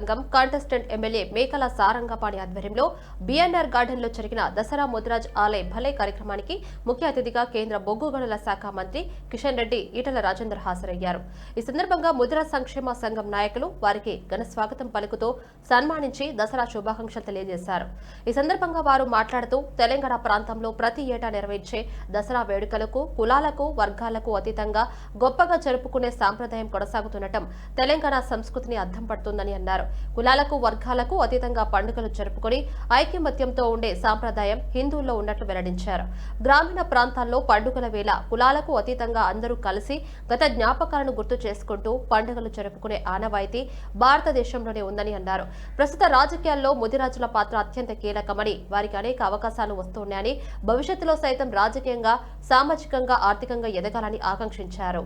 సంఘం contestant MLA మేకల సారంగపాణి ఆధ్వర్యంలో బిఎన్ఆర్ గార్డెన్లో జరిగిన దసరా ముద్రాజ్ ఆలయ్ భలే కార్యక్రమానికి ముఖ్య అతిథిగా కేంద్ర బొగ్గు గనుల శాఖ మంత్రి కిషన్ రెడ్డి ఈటల రాజేందర్ హాజరయ్యారు. ఈ సందర్భంగా ముద్రా సంక్షేమ సంఘం నాయకులు వారికి ఘన స్వాగతం పలుకుతూ సన్మానించి దసరా శుభాకాంక్షలు తెలియజేశారు. ఈ సందర్భంగా వారు మాట్లాడుతూ తెలంగాణ ప్రాంతంలో ప్రతి ఏటా నిర్వహించే దసరా వేడుకలకు కులాలకు వర్గాలకు అతీతంగా గొప్పగా జరుపుకునే సాంప్రదాయం కొనసాగుతుండటం తెలంగాణ సంస్కృతిని అర్థం పడుతుందని అన్నారు. కులాలకు వర్గాలకు అతీతంగా పండుగలు జరుపుకొని ఐకమత్యంతో ఉండే సాంప్రదాయం హిందువుల్లో ఉన్నట్లు వెల్లడించారు. గ్రామీణ ప్రాంతాల్లో పండుగల వేళ కులాలకు అతీతంగా అందరూ కలిసి గత జ్ఞాపకాలను గుర్తు చేసుకుంటూ పండుగలు జరుపుకునే ఆనవాయితీ భారతదేశంలోనే ఉందని అన్నారు. ప్రస్తుత రాజకీయాల్లో ముదిరాజుల పాత్ర అత్యంత కీలకమని వారికి అనేక అవకాశాలు వస్తున్నాయని భవిష్యత్తులో సైతం రాజకీయంగా సామాజికంగా ఆర్థికంగా ఎదగాలని ఆకాంక్షించారు.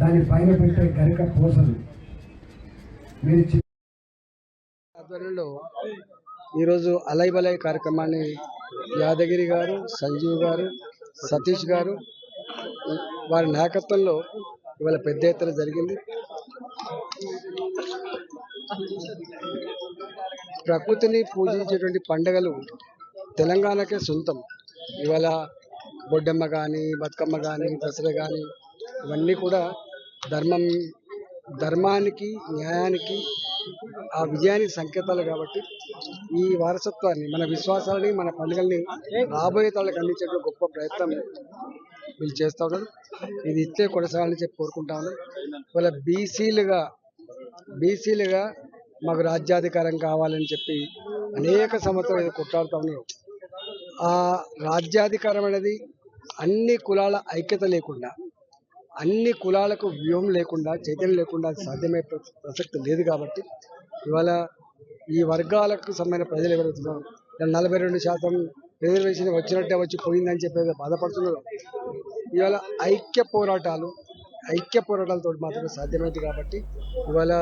దాని పైన పెట్టే గరిక పూసలు ఆధ్వర్యంలో ఈరోజు అలై బలై కార్యక్రమాన్ని యాదగిరి గారు సంజీవ్ గారు సతీష్ గారు వారి నాయకత్వంలో ఇవాళ పెద్ద ఎత్తున జరిగింది. ప్రకృతిని పూజించేటువంటి పండుగలు తెలంగాణకే సొంతం. ఇవాళ బొడ్డమ్మ కానీ బతుకమ్మ కానీ దసరా కానీ ఇవన్నీ కూడా ధర్మం ధర్మానికి న్యాయానికి ఆ విజయానికి సంకేతాలు కాబట్టి ఈ వారసత్వాన్ని మన విశ్వాసాలని మన పండుగల్ని రాబోయే తరాలకు అందించే గొప్ప ప్రయత్నం వీళ్ళు చేస్తూ ఉన్నారు. ఇది ఇట్లే కొనసాగాలని చెప్పి కోరుకుంటా ఉన్నాం. వాళ్ళ బీసీలుగా బీసీలుగా మాకు రాజ్యాధికారం కావాలని చెప్పి అనేక సంవత్సరాలు ఇది కొట్లాడుతూ ఉన్నారు. ఆ రాజ్యాధికారం అనేది అన్ని కులాల ఐక్యత లేకుండా అన్ని కులాలకు వ్యూహం లేకుండా చైతన్యం లేకుండా అది సాధ్యమయ్యే ప్రసక్తి లేదు కాబట్టి ఇవాళ ఈ వర్గాలకు సంబంధించిన ప్రజలు ఎవరవుతున్నారు నలభై రెండు శాతం రిజర్వేషన్ వచ్చినట్టే వచ్చి పోయిందని చెప్పేది బాధపడుతున్నారు ఇవాళ ఐక్య పోరాటాలు ఐక్య పోరాటాలతో మాత్రమే సాధ్యమైంది కాబట్టి ఇవాళ